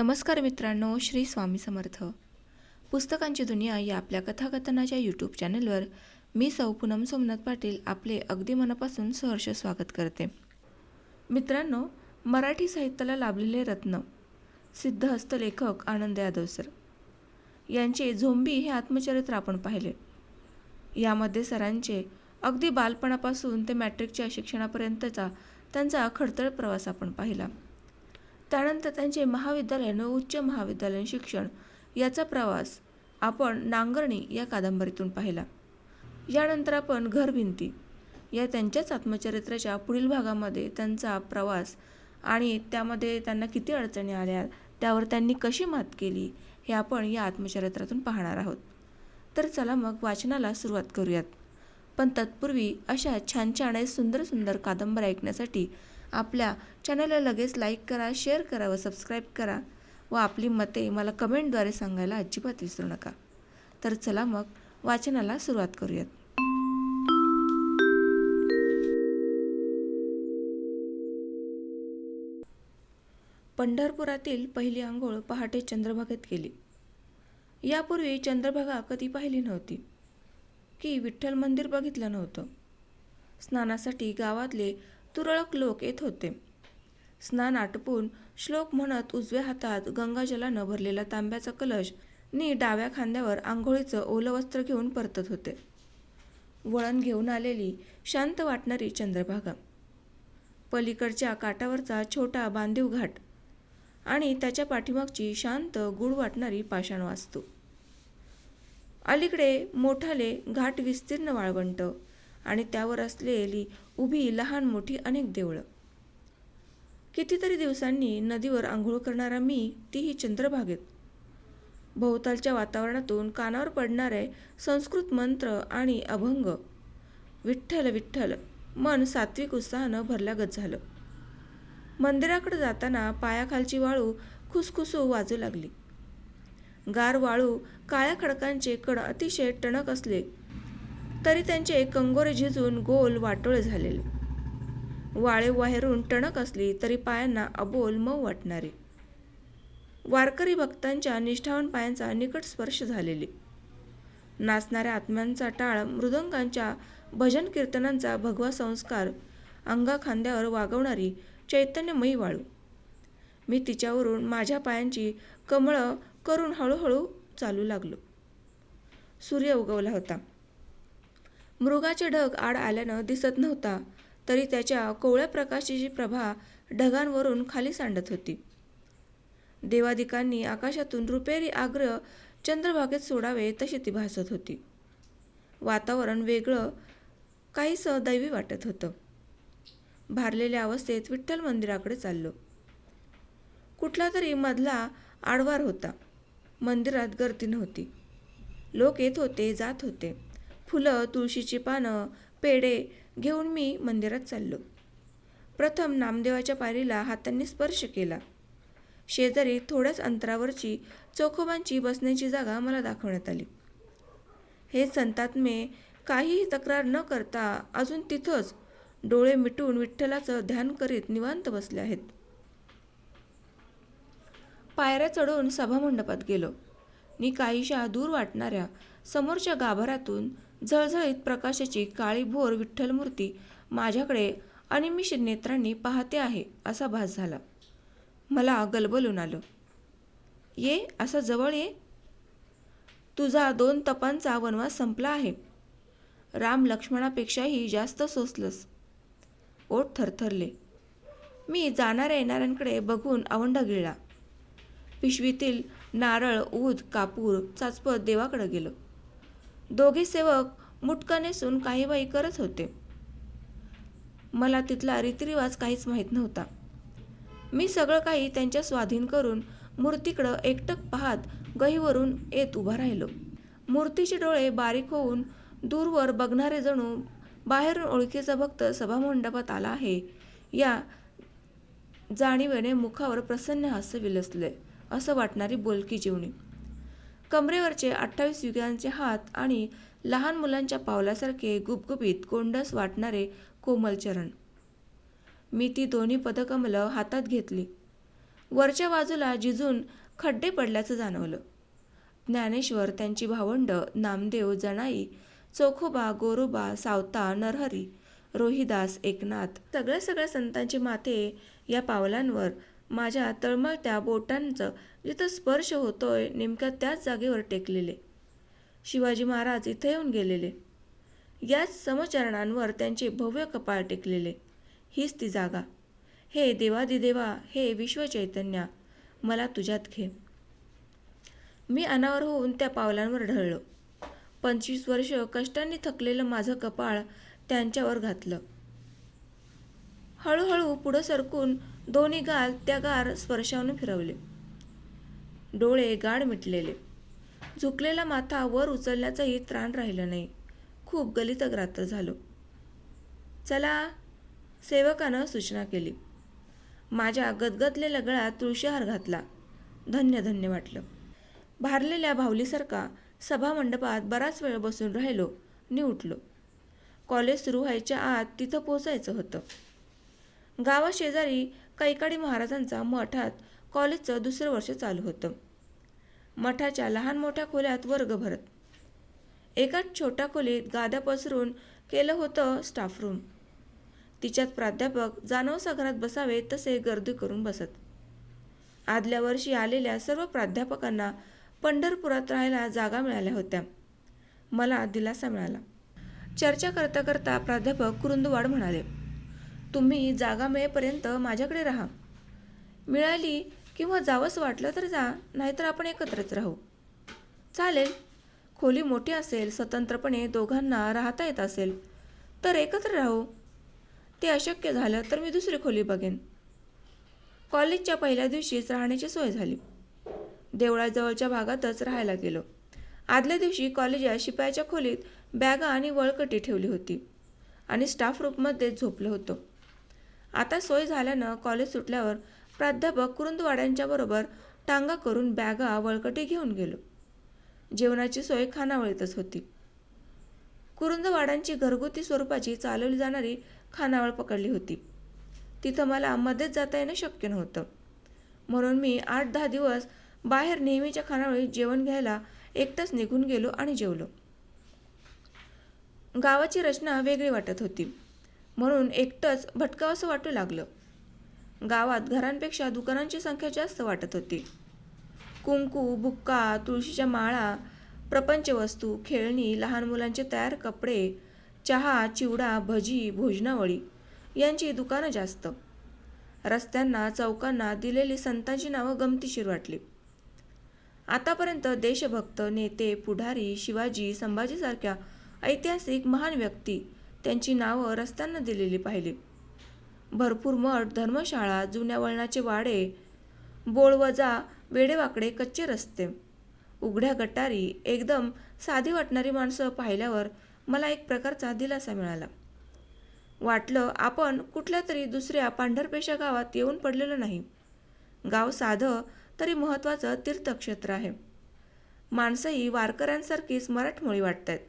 नमस्कार मित्रांनो श्री स्वामी समर्थ. पुस्तकांची दुनिया या आपल्या कथाकथनाच्या यूट्यूब चॅनलवर मी सौ पूनम सोमनाथ पाटील आपले अगदी मनापासून सहर्ष स्वागत करते. मित्रांनो मराठी साहित्याला लाभलेले रत्न सिद्धहस्त लेखक आनंद यादव सर. यांचे झोंबी हे आत्मचरित्र आपण पाहिले. यामध्ये सरांचे अगदी बालपणापासून ते मॅट्रिकच्या शिक्षणापर्यंतचा त्यांचा खडतळ प्रवास आपण पाहिला. त्यानंतर त्यांचे महाविद्यालयीन व उच्च महाविद्यालयीन शिक्षण याचा प्रवास आपण नांगरणी या कादंबरीतून पाहिला. यानंतर आपण घरभिंती या त्यांच्याच आत्मचरित्राच्या पुढील भागामध्ये त्यांचा प्रवास आणि त्यामध्ये त्यांना किती अडचणी आल्या त्यावर त्यांनी कशी मात केली हे आपण या आत्मचरित्रातून पाहणार आहोत. तर चला मग वाचनाला सुरुवात करूयात. पण तत्पूर्वी अशा छान छान आणि सुंदर सुंदर कादंबऱ्या ऐकण्यासाठी आपल्या चॅनलला लगेच लाईक करा शेअर करा व सबस्क्राईब करा. व आपली मते मला कमेंटद्वारे सांगायला अजिबात विसरू नका. तर चला मग वाचनाला सुरुवात करूयात. पंढरपुरातील पहिली आंघोळ पहाटे चंद्रभागेत केली. यापूर्वी चंद्रभागा कधी पाहिली नव्हती. की विठ्ठल मंदिर बघितलं नव्हतं. स्नानासाठी गावातले तुरळक लोक येत होते. स्नान आटपून श्लोक म्हणत उजव्या हातात गंगाजलानं भरलेला तांब्याचा कलश नी डाव्या खांद्यावर आंघोळीचं ओलं वस्त्र घेऊन परतत होते. वळण घेऊन आलेली शांत वाटणारी चंद्रभागा. पलीकडच्या काठावरचा छोटा बांधीव घाट आणि त्याच्या पाठीमागची शांत गुढ वाटणारी पाषाण वास्तू अलीकडे मोठाले घाट विस्तीर्ण वाळवंट. आणि त्यावर असलेली उभी लहान मोठी अनेक देवळं. कितीतरी दिवसांनी नदीवर आंघोळ करणारा मी तीही चंद्रभागेत. भोवतालच्या वातावरणातून कानावर पडणारे संस्कृत मंत्र आणि अभंग विठ्ठल विठ्ठल मन सात्विक उत्साहानं भरल्यागत झालं. मंदिराकडे जाताना पायाखालची वाळू खुसखुसू वाजू लागली. गार वाळू काळ्या खडकांचे कण अतिशय टणक असले तरी त्यांचे कंगोरे झिजून गोल वाटोळे झालेले. वाळे वाहेरून टणक असली तरी पायांना अबोल मऊ वाटणारे. वारकरी भक्तांच्या निष्ठावान पायांचा निकट स्पर्श झालेले. नाचणाऱ्या आत्म्यांचा टाळ मृदंगांच्या भजन कीर्तनांचा भगवा संस्कार अंगा खांद्यावर वागवणारी चैतन्यमयी वाळू. मी तिच्यावरून माझ्या पायांची कमळं करून हळूहळू चालू लागलो. सूर्य उगवला होता. मृगाचे ढग आड आल्यानं दिसत नव्हता तरी त्याच्या कोवळ्या प्रकाशाची प्रभा ढगांवरून खाली सांडत होती. देवादिकांनी आकाशातून रुपेरी आग्र चंद्रभागेत सोडावे तशी ती भासत होती. वातावरण वेगळं काही दैवी वाटत होतं. भारलेल्या अवस्थेत विठ्ठल मंदिराकडे चाललो. कुठला तरी मधला आडवार होता. मंदिरात गर्दी नव्हती. लोक येत होते जात होते. फुलं तुळशीची पानं पेढे घेऊन मी मंदिरात चाललो. प्रथम नामदेवाच्या पारीला हातांनी स्पर्श केला. शेजारी थोड्याच अंतरावरची चोखोबांची बसण्याची जागा मला दाखवण्यात आली. हे संतात्मे काहीही तक्रार न करता अजून तिथंच डोळे मिटून विठ्ठलाचं ध्यान करीत निवांत बसले आहेत. पायऱ्या चढून सभामंडपात गेलो. मी काहीशा दूर वाटणाऱ्या समोरच्या गाभाऱ्यातून झळझळीत प्रकाशाची काळी भोर विठ्ठलमूर्ती माझ्याकडे अनिमिष नेत्रांनी पाहते आहे असा भास झाला. मला गलबलून आलं. ये असा जवळ ये. तुझा दोन तपांचा वनवास संपला आहे. राम लक्ष्मणापेक्षाही जास्त सोसलंस. ओठ थरथरले. मी जाणाऱ्या येणाऱ्यांकडे बघून आवंडा गिळला. पिशवीतील नारळ ऊद कापूर चाचपत देवाकडे गेलो. दोघे सेवक मुटका नेसून काही बाई करत होते. मला तिथला रीतिरिवाज काहीच माहीत नव्हता. मी सगळं काही त्यांच्या स्वाधीन करून मूर्तीकडं एकटक पाहत गहीवरून येत उभा राहिलो. मूर्तीचे डोळे बारीक होऊन दूरवर बघणारे जणू बाहेरून ओळखीचा भक्त सभामंडपात आला आहे. या जाणीवेने मुखावर प्रसन्न हास्य विलसले असं वाटणारी बोलकी जीवणी कमरेवरचे अठ्ठावीस युगांचे हात आणि लहान मुलांच्या पावलासारखे गुपगुपीत गोंडस वाटणारे कोमल चरण. मी ती दोन्ही पदकमलं हातात घेतली. वरच्या बाजूला जिजून खड्डे पडल्याचं जाणवलं. ज्ञानेश्वर त्यांची भावंड नामदेव जनाई चोखोबा गोरोबा सावता नरहरी रोहिदास एकनाथ सगळ्या सगळ्या संतांचे माथे या पावलांवर माझ्या तळमळत्या बोटांचं जिथं स्पर्श होतोय नेमक्या त्याच जागेवर टेकलेले. शिवाजी महाराज इथे येऊन गेलेले. याच समचरणांवर त्यांचे भव्य कपाळ टेकलेले. हीच ती जागा. हे देवादिदेवा हे विश्वचैतन्या मला तुझ्यात घे मी अनावर होऊन त्या पावलांवर ढळलो. पंचवीस वर्ष कष्टांनी थकलेलं माझं कपाळ त्यांच्यावर घातलं. हळूहळू पुढं सरकून दोन्ही गाल त्या गार स्पर्शावून फिरवले. डोळे गाढ मिटलेले. झुकलेला माथा वर उचलण्याचंही त्राण राहिलं नाही. खूप गलितग्रात्र झालो. चला सेवकानं सूचना केली. माझ्या गदगदलेल्या गळ्यात तुळशीहार घातला. धन्य धन्य वाटलं. भारलेल्या भावलीसारखा सभामंडपात बराच वेळ बसून राहिलो नि उठलो कॉलेज सुरू व्हायच्या आत तिथं पोचायचं होतं. गावाशेजारी कैकाडी महाराजांचा मठात कॉलेजचं दुसरं वर्ष चालू होतं. मठाच्या लहान मोठ्या खोल्यात वर्ग भरत. एकाच छोट्या खोलीत गाद्या पसरून केलं होतं स्टाफ रूम तिच्यात प्राध्यापक जानवसा घरात बसावे तसे गर्दी करून बसत. आदल्या वर्षी आलेल्या सर्व प्राध्यापकांना पंढरपुरात राहायला जागा मिळाल्या होत्या. मला दिलासा मिळाला. चर्चा करता करता प्राध्यापक कुरुंदवाड म्हणाले तुम्ही जागा मिळेपर्यंत माझ्याकडे राहा. मिळाली किंवा जावंसं वाटलं तर जा नाहीतर आपण एकत्रच राहू. चालेल. खोली मोठी असेल स्वतंत्रपणे दोघांना राहता येत असेल तर एकत्र राहू. ते अशक्य झालं तर मी दुसरी खोली बघेन. कॉलेजच्या पहिल्या दिवशीच राहण्याची सोय झाली. देवळाजवळच्या भागातच राहायला गेलो. आदल्या दिवशी कॉलेजात शिपायाच्या खोलीत बॅगा आणि वळकटी ठेवली होती आणि स्टाफ रूममध्ये झोपलं होतं. आता सोय झाल्यानं कॉलेज सुटल्यावर प्राध्यापक कुरुंदवाड्यांच्याबरोबर टांगा करून बॅगा वळकटी घेऊन गेलो. जेवणाची सोय खानावळीतच होती. कुरुंदवाडांची घरगुती स्वरूपाची चालवली जाणारी खानावळ पकडली होती. तिथं मला मध्येच जाता येणं शक्य नव्हतं. म्हणून मी आठ दहा दिवस बाहेर नेहमीच्या खानावळीत जेवण घ्यायला एकटंच निघून गेलो आणि जेवलो. गावाची रचना वेगळी वाटत होती. म्हणून एकटंच भटकावंसं वाटू लागलं. गावात घरांपेक्षा दुकानांची संख्या जास्त वाटत होती. कुंकू बुक्का तुळशीच्या माळा प्रपंचवस्तू खेळणी लहान मुलांचे तयार कपडे चहा चिवडा भजी भोजनावळी यांची दुकानं जास्त. रस्त्यांना चौकांना दिलेली संतांची नावं गमतीशीर वाटली. आतापर्यंत देशभक्त नेते पुढारी शिवाजी संभाजीसारख्या ऐतिहासिक महान व्यक्ती त्यांची नावं रस्त्यांना दिलेली पाहिली. भरपूर मठ धर्मशाळा जुन्या वळणाचे वाडे बोळवजा वेडेवाकडे कच्चे रस्ते. उघड्या गटारी एकदम साधी वाटणारी माणसं पाहिल्यावर मला एक प्रकारचा दिलासा मिळाला. वाटलं आपण कुठल्या तरी दुसऱ्या पांढरपेशा गावात येऊन पडलेलो नाही. गाव साधं तरी महत्त्वाचं तीर्थक्षेत्र आहे. माणसंही वारकऱ्यांसारखीच मराठमोळी वाटत आहेत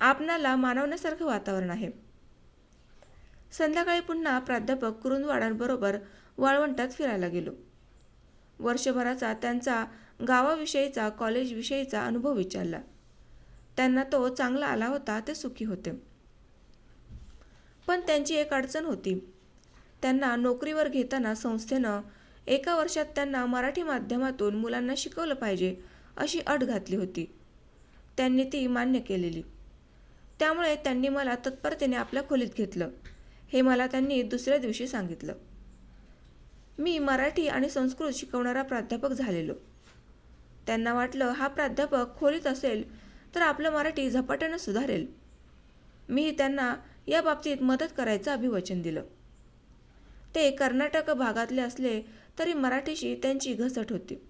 आपणाला मानवण्यासारखं वातावरण आहे. संध्याकाळी पुन्हा प्राध्यापक कुरुंदवाडांबरोबर वाळवंटात फिरायला गेलो. वर्षभराचा त्यांचा गावाविषयीचा कॉलेजविषयीचा अनुभव विचारला. त्यांना तो चांगला आला होता ते सुखी होते. पण त्यांची एक अडचण होती. त्यांना नोकरीवर घेताना संस्थेनं एका वर्षात त्यांना मराठी माध्यमातून मुलांना शिकवलं पाहिजे अशी अट घातली होती. त्यांनी ती मान्य केलेली. त्यामुळे त्यांनी मला तत्परतेने आपल्या खोलीत घेतलं. हे मला त्यांनी दुसऱ्या दिवशी सांगितलं. मी मराठी आणि संस्कृत शिकवणारा प्राध्यापक झालेलो. त्यांना वाटलं हा प्राध्यापक खोलीत असेल तर आपलं मराठी झपाट्यानं सुधारेल. मी त्यांना या बाबतीत मदत करायचं अभिवचन दिलं. ते कर्नाटक भागातले असले तरी मराठीशी त्यांची घसट होती.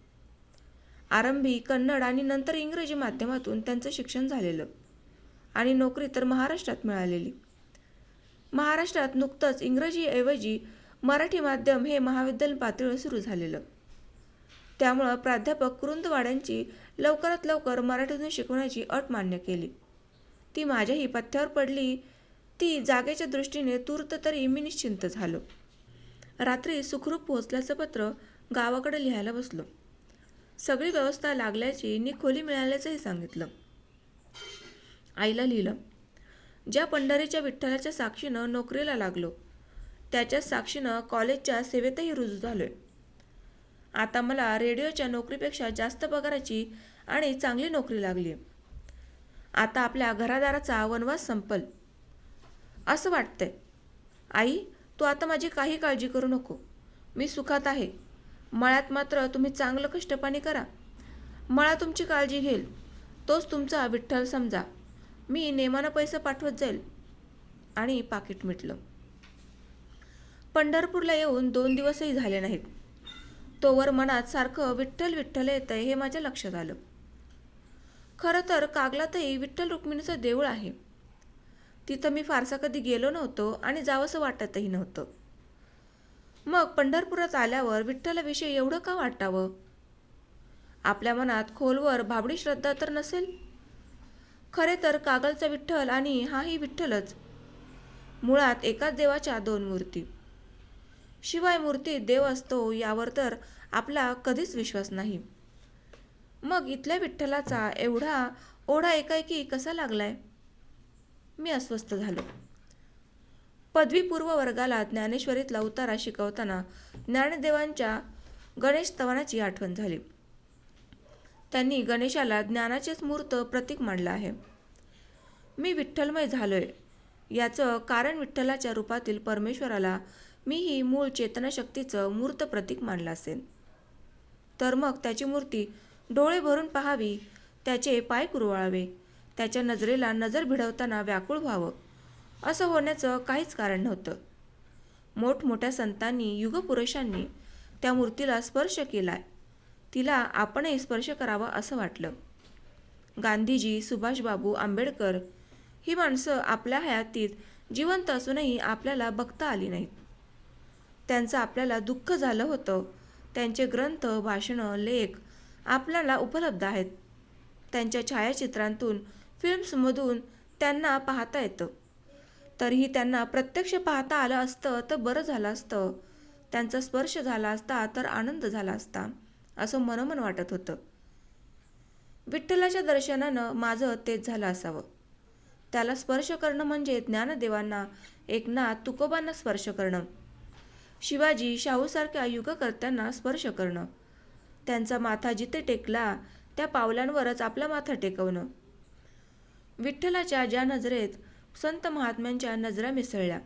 आरंभी कन्नड आणि नंतर इंग्रजी माध्यमातून त्यांचं शिक्षण झालेलं. आणि नोकरी तर महाराष्ट्रात मिळालेली. महाराष्ट्रात नुकतंच इंग्रजीऐवजी मराठी माध्यम हे महाविद्यालय पातळीवर सुरू झालेलं. त्यामुळं प्राध्यापक कुरुंदवाड्यांची लवकरात लवकर मराठीतून शिकवण्याची अट मान्य केली. ती माझ्याही पथ्यावर पडली ती जागेच्या दृष्टीने तूर्त तरी मी निश्चिंत झालो. रात्री सुखरूप पोहोचल्याचं पत्र गावाकडे लिहायला बसलो. सगळी व्यवस्था लागल्याची नि खोली मिळाल्याचंही सांगितलं. आईला लिहिलं ज्या पंढरीच्या विठ्ठलाच्या साक्षीनं नोकरीला लागलो त्याच्या साक्षीनं कॉलेजच्या सेवेतही रुजू झालोय. आता मला रेडिओच्या नोकरीपेक्षा जास्त पगाराची आणि चांगली नोकरी लागली आता आपल्या घरादाराचा वनवास संपल. असं वाटतंय. आई तू आता माझी काही काळजी करू नको. मी सुखात आहे. मळ्यात मात्र तुम्ही चांगलं कष्टपाणी करा. मळा तुमची काळजी घेईल. तोच तुमचा विठ्ठल समजा. मी नेमानं पैसे पाठवत जाईल. आणि पाकिट मिटलं. पंढरपूरला येऊन दोन दिवसही झाले नाहीत. तोवर मनात सारखं विठ्ठल विठ्ठल येतंय हे माझ्या लक्षात आलं. खरं तर कागलातही विठ्ठल रुक्मिणीचं देऊळ आहे. तिथं मी फारसा कधी गेलो नव्हतो आणि जावंसं वाटतही नव्हतं. मग पंढरपुरात आल्यावर विठ्ठलाविषयी एवढं का वाटावं? आपल्या मनात खोलवर भाबडी श्रद्धा तर नसेल? खरे तर कागलचा विठ्ठल आणि हाही विठ्ठलच. मुळात एकाच देवाच्या दोन मूर्ती. शिवाय मूर्तीत देव असतो यावर तर आपला कधीच विश्वास नाही. मग इथल्या विठ्ठलाचा एवढा ओढा एकाएकी कसा लागलाय? मी अस्वस्थ झालो. पदवीपूर्व वर्गाला ज्ञानेश्वरीतला उतारा शिकवताना ज्ञानदेवांच्या गणेश तवानाची आठवण झाली. त्यांनी गणेशाला ज्ञानाचेच मूर्त प्रतीक मांडलं आहे. मी विठ्ठलमय झालोय. याचं कारण विठ्ठलाच्या रूपातील परमेश्वराला मी ही मूळ चेतनाशक्तीचं मूर्त प्रतीक मानलं असेल तर मग त्याची मूर्ती डोळे भरून पाहावी त्याचे पाय कुरवाळावे त्याच्या नजरेला नजर भिडवताना व्याकुळ व्हावं असं होण्याचं काहीच कारण नव्हतं. मोठमोठ्या संतांनी युगपुरुषांनी त्या मूर्तीला स्पर्श केलाय. तिला आपणही स्पर्श करावा असं वाटलं. गांधीजी सुभाषबाबू आंबेडकर ही माणसं आपल्या हयातीत जिवंत असूनही आपल्याला बघता आली नाहीत. त्यांचं आपल्याला दुःख झालं होतं. त्यांचे ग्रंथ भाषणं लेख आपल्याला उपलब्ध आहेत. त्यांच्या छायाचित्रांतून फिल्म्समधून त्यांना पाहता येतं. तरीही त्यांना प्रत्यक्ष पाहता आलं असतं तर बरं झालं असतं. त्यांचा स्पर्श झाला असता तर आनंद झाला असता. असं मनोमन वाटत होतं. विठ्ठलाच्या दर्शनानं माझं तेच झालं असावं. त्याला स्पर्श करणं म्हणजे ज्ञानदेवांना एकनाथ तुकोबांना स्पर्श करणं. शिवाजी शाहूसारख्या युगकर्त्यांना स्पर्श करणं. त्यांचा माथा जिथे टेकला त्या पावलांवरच आपला माथा टेकवणं. विठ्ठलाच्या ज्या नजरेत संत महात्म्यांच्या नजरा मिसळल्या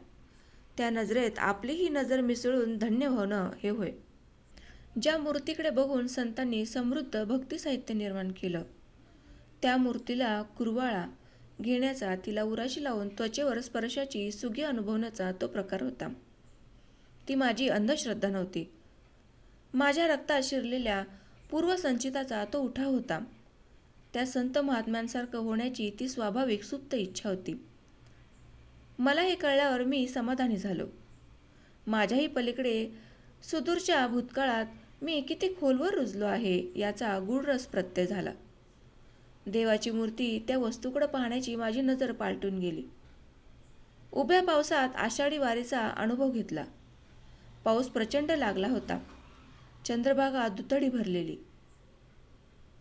त्या नजरेत आपलीही नजर मिसळून धन्य होणं हे होय. ज्या मूर्तीकडे बघून संतांनी समृद्ध भक्ती साहित्य निर्माण केलं. त्या मूर्तीला कुरवाळा घेण्याचा तिला उराशी लावून त्वचेवर स्पर्शाची सुगी अनुभवण्याचा तो प्रकार होता. ती माझी अंधश्रद्धा नव्हती. माझ्या रक्तात शिरलेल्या पूर्वसंचिताचा तो उठाव होता. त्या संत महात्म्यांसारखं होण्याची ती स्वाभाविक सुप्त इच्छा होती. मला हे कळल्यावर मी समाधानी झालो. माझ्याही पलीकडे सुदूरच्या भूतकाळात मी किती खोलवर रुजलो आहे याचा गूढरस प्रत्यय झाला. देवाची मूर्ती त्या वस्तूकडे पाहण्याची माझी नजर पालटून गेली. उभ्या पावसात आषाढी वारीचा अनुभव घेतला. पाऊस प्रचंड लागला होता. चंद्रभागा दुतडी भरलेली.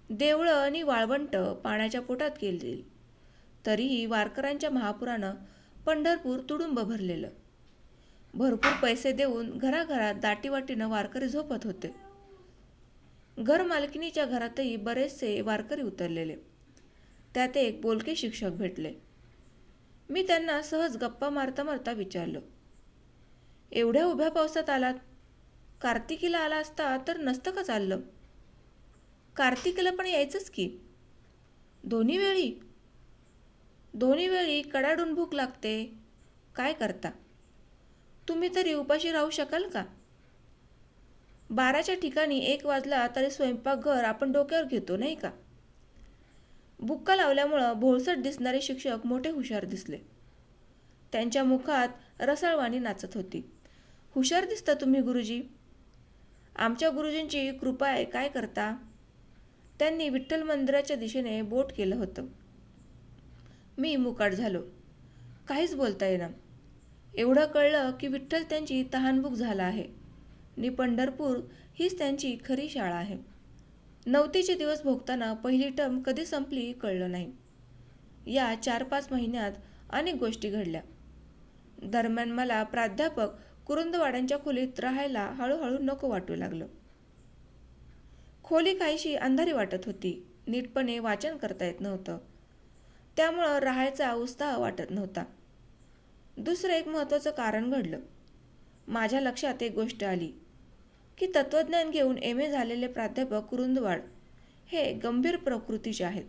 देवळं आणि वाळवंट पाण्याच्या पोटात गेलेली तरीही वारकऱ्यांच्या महापुरानं पंढरपूर तुडुंब भरलेलं. भरपूर पैसे देऊन घराघरात दाटीवाटीनं वारकरी झोपत होते. घर मालकिनीच्या घरातही बरेचसे वारकरी उतरलेले. त्यात एक बोलके शिक्षक भेटले. मी त्यांना सहज गप्पा मारता मारता विचारलं एवढ्या उभ्या पावसात आलात? कार्तिकीला आला असता तर नसतं का चाललं? कार्तिकीला पण यायचंच की. दोन्ही वेळी? दोन्ही वेळी कडाडून भूक लागते. काय करता? तुम्ही तरी उपाशी राहू शकाल का? बाराच्या ठिकाणी एक वाजला तरी स्वयंपाकघर आपण डोक्यावर घेतो नाही का? बुक्का लावल्यामुळं भोळसट दिसणारे शिक्षक मोठे हुशार दिसले. त्यांच्या मुखात रसाळवाणी नाचत होती. हुशार दिसता तुम्ही गुरुजी. आमच्या गुरुजींची कृपा आहे काय करता? त्यांनी विठ्ठल मंदिराच्या दिशेने बोट केलं होतं. मी मुकाट झालो. काहीच बोलता येईना. एवढं कळलं की विठ्ठल त्यांची तहानभूक झाला आहे. नि पंढरपूर हीच त्यांची खरी शाळा आहे. नवतीचे दिवस भोगताना पहिली टर्म कधी संपली कळलं नाही. या चार पाच महिन्यात अनेक गोष्टी घडल्या. दरम्यान मला प्राध्यापक कुरुंदवाड्यांच्या खोलीत राहायला हळूहळू नको वाटू लागलं. खोली काहीशी अंधारी वाटत होती. नीटपणे वाचन करता येत नव्हतं. त्यामुळं राहायचा उत्साह वाटत नव्हता. दुसरं एक महत्त्वाचं कारण घडलं. माझ्या लक्षात एक गोष्ट आली. की तत्त्वज्ञान घेऊन एम ए झालेले प्राध्यापक कुरुंदवाड हे गंभीर प्रकृतीचे आहेत.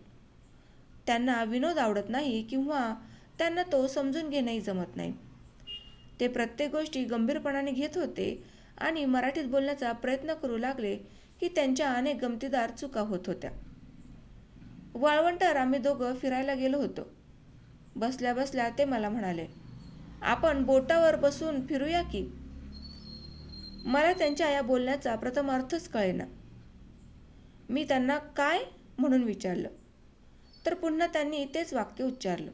त्यांना विनोद आवडत नाही किंवा त्यांना तो समजून घेणंही जमत नाही. ते प्रत्येक गोष्टी गंभीरपणाने घेत होते आणि मराठीत बोलण्याचा प्रयत्न करू लागले की त्यांच्या अनेक गमतीदार चुका होत होत्या. वाळवंटावर आम्ही दोघं फिरायला गेलो होतो. बसल्या बसल्या ते मला म्हणाले आपण बोटावर बसून फिरूया की? मला त्यांच्या या बोलण्याचा प्रथम अर्थच कळेना. मी त्यांना काय म्हणून विचारलं? तर पुन्हा त्यांनी तेच वाक्य उच्चारलं.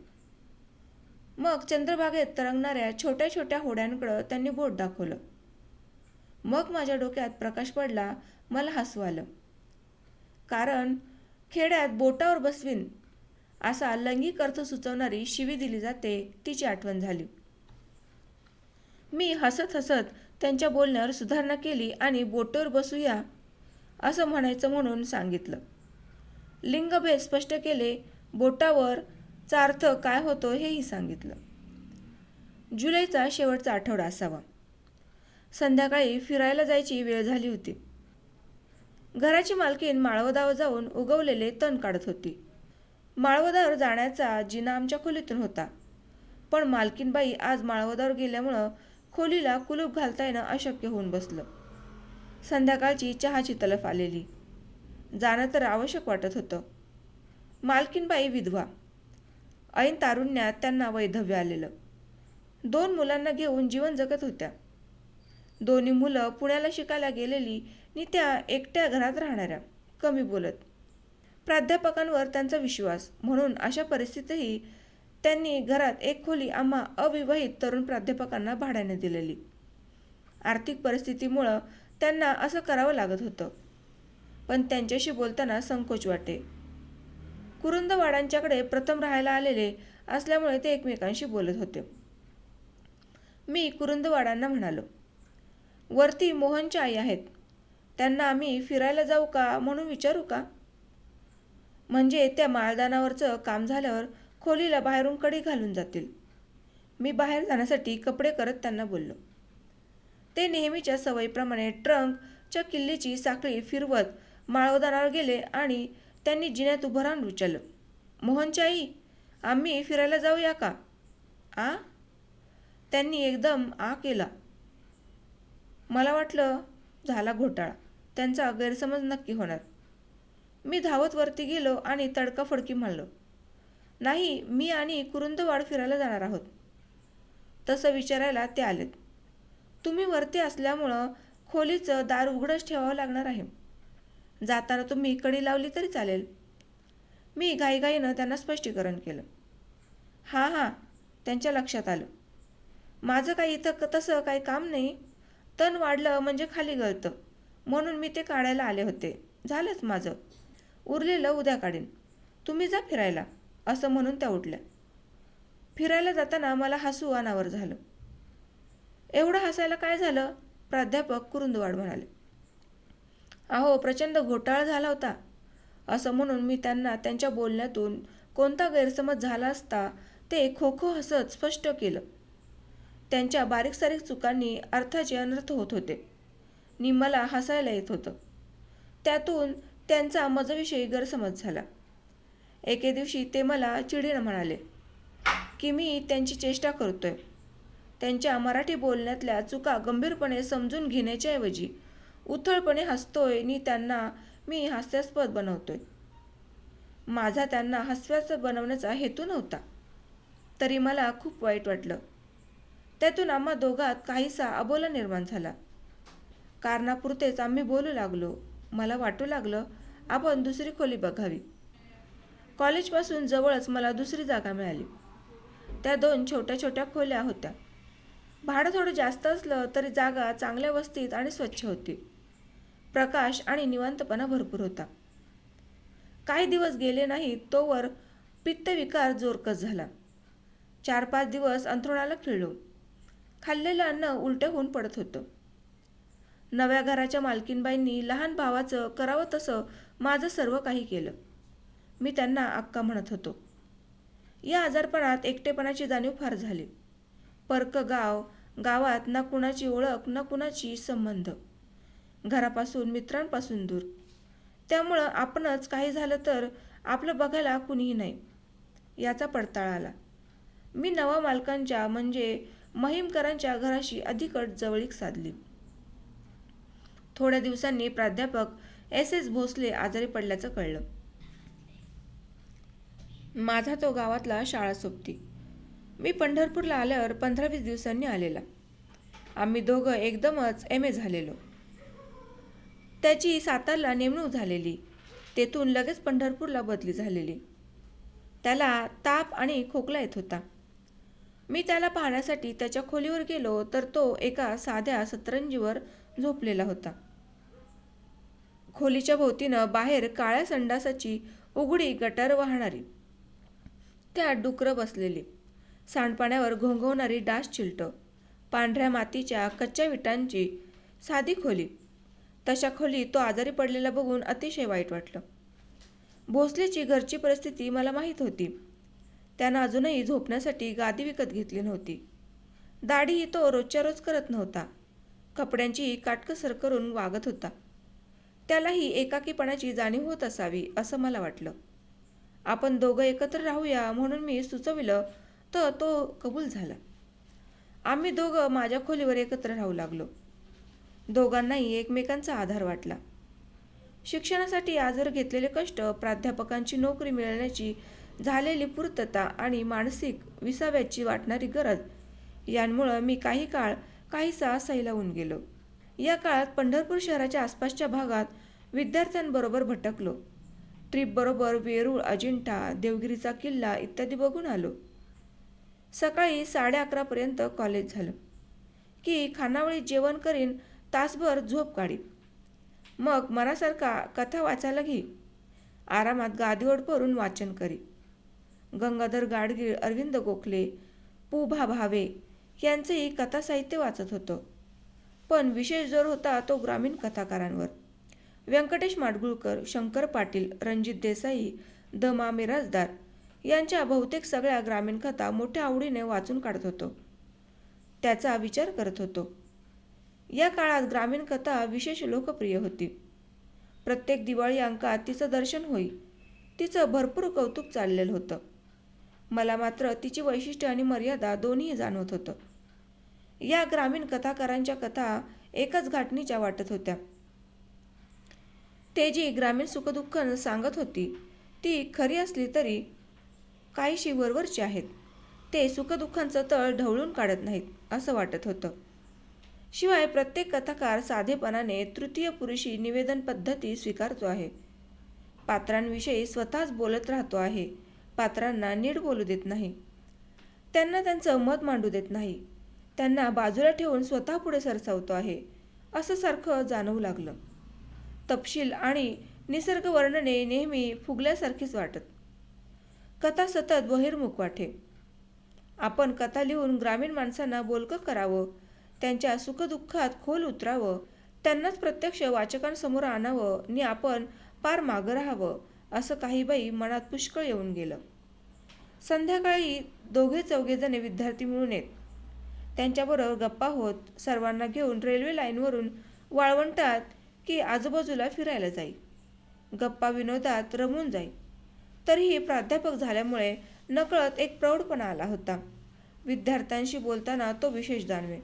मग चंद्रभागेत तरंगणाऱ्या छोट्या छोट्या होड्यांकडं त्यांनी बोट दाखवलं. मग माझ्या डोक्यात प्रकाश पडला मला हसू आलं. कारण खेड्यात बोटावर बसवीन असा लैंगिक अर्थ सुचवणारी शिवी दिली जाते तिची आठवण झाली. मी हसत हसत त्यांच्या बोलण्यावर सुधारणा केली आणि बोटवर बसूया असं म्हणायचं म्हणून सांगितलं. लिंगभेद स्पष्ट केले बोटावर चा अर्थ काय होतो हेही सांगितलं. जुलैचा शेवटचा आठवडा असावा. संध्याकाळी फिरायला जायची वेळ झाली होती. घराची मालकीन माळवदावर जाऊन उगवलेले तण काढत होती. माळवदावर जाण्याचा जिना आमच्या खोलीतून होता. पण मालकीनबाई आज माळवदावर गेल्यामुळं खोलीला कुलूप घालता येणं अशक्य होऊन बसलं. संध्याकाळची चहाची तलफ आलेली. जाणं तर आवश्यक वाटत होतं. मालकीनबाई विधवा. ऐन तारुण्यात त्यांना वैधव्य आलेलं. दोन मुलांना घेऊन जीवन जगत होत्या. दोन्ही मुलं पुण्याला शिकायला गेलेली नि त्या एकट्या घरात राहणाऱ्या. कमी बोलत. प्राध्यापकांवर त्यांचा विश्वास. म्हणून अशा परिस्थितीतही त्यांनी घरात एक खोली आम्हा अविवाहित तरुण प्राध्यापकांना भाड्याने दिलेली. आर्थिक परिस्थितीमुळं त्यांना असं करावं लागत होतं. पण त्यांच्याशी बोलताना संकोच वाटे. कुरुंदवाडांच्याकडे प्रथम राहायला आलेले असल्यामुळे ते एकमेकांशी बोलत होते. मी कुरुंदवाडांना म्हणालो वरती मोहनच्या आई आहेत. त्यांना आम्ही फिरायला जाऊ का म्हणून विचारू का? म्हणजे त्या माळदानावरचं काम झाल्यावर खोलीला बाहेरून कडे घालून जातील. मी बाहेर जाण्यासाठी कपडे करत त्यांना बोललो. ते नेहमीच्या सवयीप्रमाणे ट्रंकच्या किल्लीची साखळी फिरवत माळवदानावर गेले आणि त्यांनी जिन्यात उभं राहून विचारलं मोहनच्या आई आम्ही फिरायला जाऊया का? आ? त्यांनी एकदम आ केला. मला वाटलं झाला घोटाळा. त्यांचा गैरसमज नक्की होणार. मी धावत वरती गेलो आणि तडकाफडकी म्हणलो नाही मी आणि कुरुंदवाड फिरायला जाणार आहोत. तसं विचारायला ते आलेत. तुम्ही वरती असल्यामुळं खोलीचं दार उघडंच ठेवावं लागणार आहे. जाताना तुम्ही कडी लावली तरी चालेल. मी घाईघाईनं त्यांना स्पष्टीकरण केलं. हां हां त्यांच्या लक्षात आलं. माझं काही इथं क- तसं काही काम नाही. तण वाढलं म्हणजे खाली गळतं. म्हणून मी ते काढायला आले होते. झालंच माझं. उरलेलं उद्या काढीन. तुम्ही जा फिरायला. असं म्हणून त्या उठल्या. फिरायला जाताना मला हसू अनावर झालं. एवढं हसायला काय झालं? प्राध्यापक कुरुंदवाड म्हणाले. अहो प्रचंड घोटाळा झाला होता. असं म्हणून मी त्यांना त्यांच्या बोलण्यातून कोणता गैरसमज झाला असता ते खो खो हसत स्पष्ट केलं. त्यांच्या बारीक सारीक चुकांनी अर्थाचे अनर्थ होत होते. नि मला हसायला येत होतं. त्यातून त्यांचा मजविषयी गैरसमज झाला. एके दिवशी ते मला चिडीनं म्हणाले की मी त्यांची चेष्टा करतोय. त्यांच्या मराठी बोलण्यातल्या चुका गंभीरपणे समजून घेण्याच्याऐवजी उथळपणे हसतोय नि त्यांना मी हास्यास्पद बनवतोय. माझा त्यांना हास्यास्पद बनवण्याचा हेतू नव्हता. तरी मला खूप वाईट वाटलं. त्यातून आम्हा दोघात काहीसा अबोला निर्माण झाला. कारणापुरतेच आम्ही बोलू लागलो. मला वाटू लागलं आपण दुसरी खोली बघावी. कॉलेजपासून जवळच मला दुसरी जागा मिळाली. त्या दोन छोट्या छोट्या खोल्या होत्या. भाडं थोडं जास्त असलं तरी जागा चांगल्या वस्तीत आणि स्वच्छ होती. प्रकाश आणि निवांतपणा भरपूर होता. काही दिवस गेले नाहीत तोवर पित्तविकार जोरकस झाला. चार पाच दिवस अंथरुणाला खिळलो. खाल्लेलं अन्न उलटं होऊन पडत होतं. नव्या घराच्या मालकीनबाईंनी लहान भावाचं करावं तसं माझं सर्व काही केलं. मी त्यांना अक्का म्हणत होतो. या आजारपणात एकटेपणाची जाणीव फार झाली. परक गाव गावात ना कुणाची ओळख ना कुणाची संबंध. घरापासून मित्रांपासून दूर. त्यामुळं आपणच काही झालं तर आपलं बघायला कुणीही नाही. याचा पडताळा आला. मी नवा मालकांच्या म्हणजे महिमकरांच्या घराशी अधिकट जवळीक साधली. थोड्या दिवसांनी प्राध्यापक एस एस भोसले आजारी पडल्याचं कळलं. माझा तो गावातला शाळा सोबती. मी पंढरपूरला आल्यावर पंधरा वीस दिवसांनी आलेला. आम्ही दोघं एकदमच एम ए झालेलो. त्याची सातारला नेमणूक झालेली. तेथून लगेच पंढरपूरला बदली झालेली. त्याला ताप आणि खोकला येत होता. मी त्याला पाहण्यासाठी त्याच्या खोलीवर गेलो तर तो एका साध्या सतरंजीवर झोपलेला होता. खोलीच्या भोवतीनं बाहेर काळ्या संडासाची उघडी गटार वाहणारी. त्यात डुकरं बसलेली. सांडपाण्यावर घोंघवणारी डास चिलटं. पांढऱ्या मातीच्या कच्च्या विटांची साधी खोली. तशा खोलीत तो आजारी पडलेला बघून अतिशय वाईट वाटलं. भोसलेची घरची परिस्थिती मला माहीत होती. त्यानं अजूनही झोपण्यासाठी गादी विकत घेतली नव्हती. दाढीही तो रोजच्या रोज करत नव्हता. कपड्यांचीही काटकसर करून वागत होता. त्यालाही एकाकीपणाची जाणीव होत असावी असं मला वाटलं. आपण दोघं एकत्र राहूया म्हणून मी सुचविलं तर तो कबूल झाला. आम्ही दोघं माझ्या खोलीवर एकत्र राहू लागलो. दोघांनाही एकमेकांचा आधार वाटला. शिक्षणासाठी आजवर घेतलेले कष्ट प्राध्यापकांची नोकरी मिळण्याची झालेली पूर्तता आणि मानसिक विसाव्याची वाटणारी गरज यांमुळं मी काही काळ काहीसा सैलावून गेलो. या काळात पंढरपूर शहराच्या आसपासच्या भागात विद्यार्थ्यांबरोबर भटकलो. ट्रीपबरोबर वेरूळ अजिंठा देवगिरीचा किल्ला इत्यादी बघून आलो. सकाळी साडे अकरापर्यंत कॉलेज झालं. की खानावळी जेवण करीन तासभर झोप काढीन. मग मनासारखा कथा वाचायला घे. आरामात गादीवर परून वाचन करी. गंगाधर गाडगीळ अरविंद गोखले पु भा भावे यांचंही कथा साहित्य वाचत होतं. पण विशेष जोर होता तो ग्रामीण कथाकारांवर. व्यंकटेश माडगुळकर शंकर पाटील रणजित देसाई द मा मिराजदार यांच्या बहुतेक सगळ्या ग्रामीण कथा मोठ्या आवडीने वाचून काढत होतो. त्याचा विचार करत होतो. या काळात ग्रामीण कथा विशेष लोकप्रिय होती. प्रत्येक दिवाळी अंकात तिचं दर्शन होई तिचं भरपूर कौतुक चाललेलं होतं. मला मात्र तिची वैशिष्ट्य आणि मर्यादा दोन्ही जाणवत होतं. या ग्रामीण कथाकारांच्या कथा एकच घाटणीच्या वाटत होत्या. ते जी ग्रामीण सुखदुःख सांगत होती. ती खरी असली तरी काहीशी वरवरची आहेत. ते सुखदुःखांचं तळ ढवळून काढत नाहीत असं वाटत होतं. शिवाय प्रत्येक कथाकार साधेपणाने तृतीय पुरुषी निवेदन पद्धती स्वीकारतो आहे. पात्रांविषयी स्वतःच बोलत राहतो आहे. पात्रांना नीट बोलू देत नाही. त्यांना त्यांचं मत मांडू देत नाही. त्यांना बाजूला ठेवून स्वतः पुढे सरसावतो आहे असं सारखं जाणवू लागलं. तपशील आणि निसर्ग वर्णने नेहमी फुगल्यासारखीच वाटत. कथा सतत बहिर्मुख वाटे. आपण कथा लिहून ग्रामीण माणसांना बोलकं करावं त्यांच्या सुखदुःखात खोल उतरावं त्यांनाच प्रत्यक्ष वाचकांसमोर आणावं आणि आपण पार मागं राहावं असं काही बाई मनात पुष्कळ येऊन गेलं. संध्याकाळी दोघे चौघेजणे विद्यार्थी मिळून येत. त्यांच्याबरोबर गप्पा होत सर्वांना घेऊन रेल्वे लाईनवरून वाळवंटात की आजूबाजूला फिरायला जाई. गप्पा विनोदात रमून जाई. तरीही प्राध्यापक झाल्यामुळे नकळत एक प्रौढपणा आला होता. विद्यार्थ्यांशी बोलताना तो विशेष जाणवे.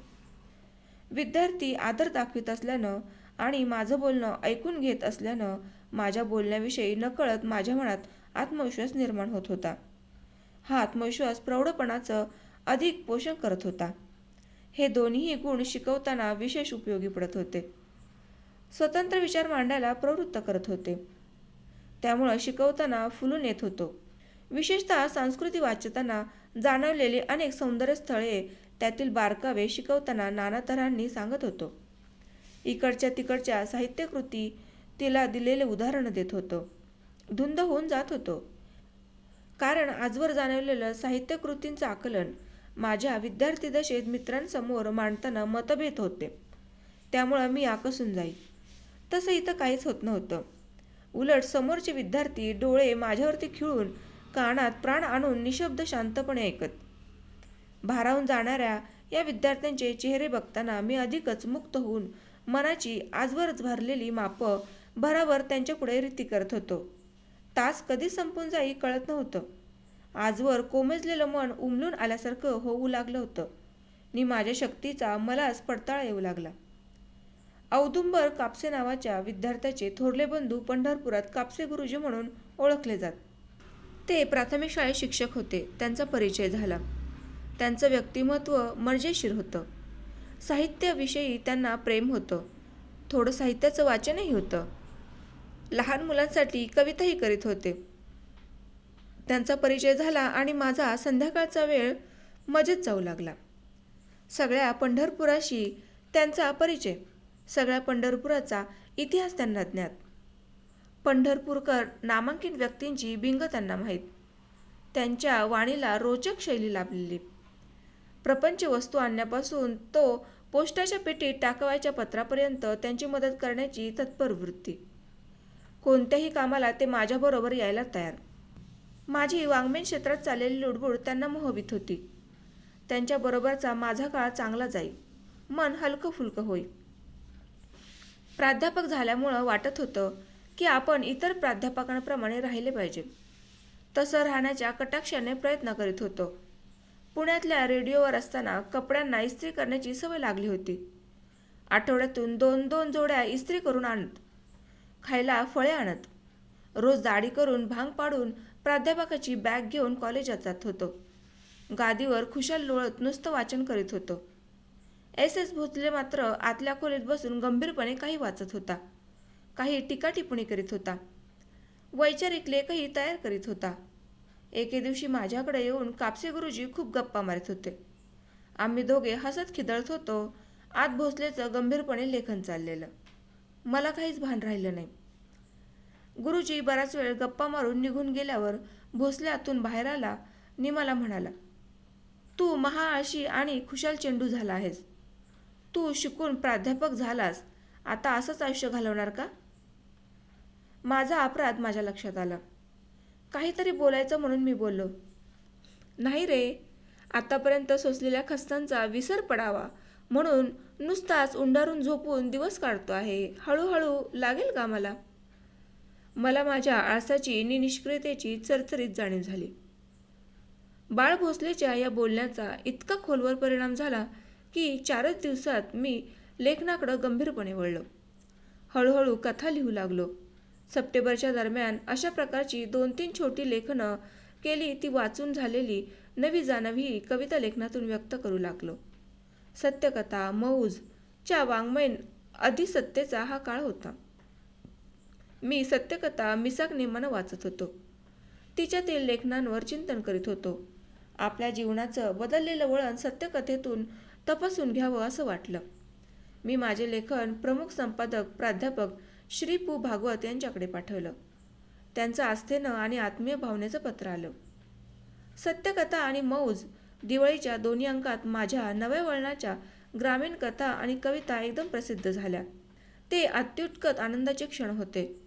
विद्यार्थी आदर दाखवित असल्यानं आणि माझं बोलणं ऐकून घेत असल्यानं माझ्या बोलण्याविषयी नकळत माझ्या मनात आत्मविश्वास निर्माण होत होता. हा आत्मविश्वास प्रौढपणाचं अधिक पोषण करत होता. हे दोन्ही गुण शिकवताना विशेष उपयोगी पडत होते. स्वतंत्र विचार मांडायला प्रवृत्त करत होते. त्यामुळं शिकवताना फुलून येत होतो. विशेषतः संस्कृती वाचताना जाणवलेली अनेक सौंदर्य स्थळे त्यातील बारकावे शिकवताना नाना तऱ्हांनी सांगत होतो. इकडच्या तिकडच्या साहित्यकृती तिला दिलेले उदाहरणं देत होतो. धुंद होऊन जात होतो. कारण आजवर जाणवलेलं साहित्यकृतींचं आकलन माझ्या विद्यार्थी दशेत मित्रांसमोर मांडताना मतभेद होते. त्यामुळं मी आकसून जाई. तसं इथं काहीच होत नव्हतं. उलट समोरचे विद्यार्थी डोळे माझ्यावरती खिळून कानात प्राण आणून निशब्द शांतपणे ऐकत. भारावून जाणाऱ्या या विद्यार्थ्यांचे चेहरे बघताना मी अधिकच मुक्त होऊन मनाची आजवरच भरलेली मापं भरावर त्यांच्यापुढे रीती करत होतो. तास कधी संपून जाई कळत नव्हतं. आजवर कोमेजलेलं मन उमलून आल्यासारखं होऊ लागलं होतं. नि माझ्या शक्तीचा मलाच पडताळा येऊ लागला. औदुंबर कापसे नावाच्या विद्यार्थ्याचे थोरले बंधू पंढरपुरात कापसे गुरुजी म्हणून ओळखले जात. ते प्राथमिक शाळेत शिक्षक होते. त्यांचा परिचय झाला. त्यांचं व्यक्तिमत्व मर्जेशीर होतं. साहित्याविषयी त्यांना प्रेम होतं. थोडं साहित्याचं वाचनही होतं. लहान मुलांसाठी कविताही करीत होते. त्यांचा परिचय झाला आणि माझा संध्याकाळचा वेळ मजेत जाऊ लागला. सगळ्या पंढरपुराशी त्यांचा परिचय सगळ्या पंढरपुराचा इतिहास त्यांना ज्ञात. पंढरपूरकर नामांकित व्यक्तींची बिंग त्यांना माहीत. त्यांच्या वाणीला रोचक शैली लाभलेली. प्रपंच वस्तू आणण्यापासून तो पोस्टाच्या पेटीत टाकवायच्या पत्रापर्यंत त्यांची मदत करण्याची तत्पर वृत्ती. कोणत्याही कामाला ते माझ्याबरोबर यायला तयार. माझी वाङ्मयीन क्षेत्रात चाललेली लुडबुड त्यांना मोहवित होती. त्यांच्याबरोबरचा माझा काळ चांगला जाई. मन हलकं फुलकं होई. प्राध्यापक झाल्यामुळं वाटत होतं की आपण इतर प्राध्यापकांप्रमाणे राहिले पाहिजे. तसं राहण्याच्या कटाक्षाने प्रयत्न करीत होतो. पुण्यातल्या रेडिओवर असताना कपड्यांना इस्त्री करण्याची सवय लागली होती. आठवड्यातून दोन दोन जोड्या इस्त्री करून आणत खायला फळे आणत रोज दाढी करून भांग पाडून प्राध्यापकाची बॅग घेऊन कॉलेजात जात होतो. गादीवर खुशाल लोळत नुसतं वाचन करीत होतो. एस एस भोसले मात्र आतल्या खोलीत बसून गंभीरपणे काही वाचत होता. काही टीका टिप्पणी करीत होता. वैचारिक लेखही तयार करीत होता. एके दिवशी माझ्याकडे येऊन कापसे गुरुजी खूप गप्पा मारत होते. आम्ही दोघे हसत खिदळत होतो. आत भोसलेचं गंभीरपणे लेखन चाललेलं. मला काहीच भान राहिलं नाही. गुरुजी बराच वेळ गप्पा मारून निघून गेल्यावर भोसल्यातून बाहेर आला. नि मला म्हणाला तू महाआळशी आणि खुशाल चेंडू झाला आहेस. तू शिकून प्राध्यापक झालास आता असंच आयुष्य घालवणार का? माझा अपराध माझ्या लक्षात आला. काहीतरी बोलायचं म्हणून मी बोललो. नाही रे आतापर्यंत सोसलेल्या खस्तांचा विसर पडावा म्हणून नुसताच उंडारून झोपून दिवस काढतो आहे. हळूहळू लागेल का मला? मला माझ्या आळसाची नि निष्क्रियतेची चरचरीत जाणीव झाली. बाळ भोसलेच्या या बोलण्याचा इतका खोलवर परिणाम झाला की चारच दिवसात मी लेखनाकडं गंभीरपणे वळलो. हळूहळू कथा लिहू लागलो. सप्टेंबरच्या दरम्यान अशा प्रकारची दोन तीन छोटी लेखनं केली ती वाचून झालेली नवी जाणवी कविता लेखनातून व्यक्त करू लागलो. सत्यकथा मौज च्या वाङ्मयीन अधिसत्तेचा हा काळ होता. मी सत्यकथा मिसाक नेमानं वाचत होतो. तिच्यातील लेखनांवर चिंतन करीत होतो. आपल्या जीवनाचं बदललेलं वळण सत्यकथेतून तपासून घ्यावं असं वाटलं. मी माझे लेखन प्रमुख संपादक प्राध्यापक श्री पू. भागवत यांच्याकडे पाठवलं. त्यांचं आस्थेनं आणि आत्मीय भावनेचं पत्र आलं. सत्यकथा आणि मौज दिवाळीच्या दोन्ही अंकात माझ्या नव्या वळणाच्या ग्रामीण कथा आणि कविता एकदम प्रसिद्ध झाल्या. ते अत्युत्कट आनंदाचे क्षण होते.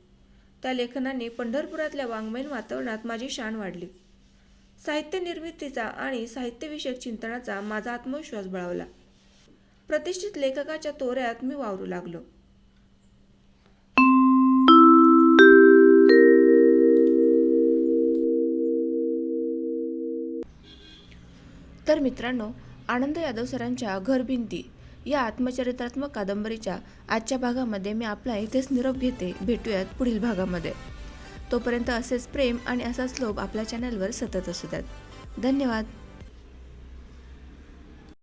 त्या लेखनाने पंढरपुरातल्या वाङ्मयीन वातावरणात माझी शान वाढली. साहित्य निर्मितीचा आणि साहित्यविषयक चिंतनाचा माझा आत्मविश्वास बळावला. प्रतिष्ठित लेखकाच्या तोऱ्यात मी वावरू लागलो. तर मित्रांनो आनंद यादव सरांच्या घरभिंती या आत्मचरित्रात्मक कादंबरीच्या आजच्या भागामध्ये मी आपला इथेच निरोप घेते. भेटूयात पुढील भागामध्ये. तोपर्यंत असेच प्रेम आणि असाच लोभ आपल्या चॅनलवर सतत असू द्यात. धन्यवाद.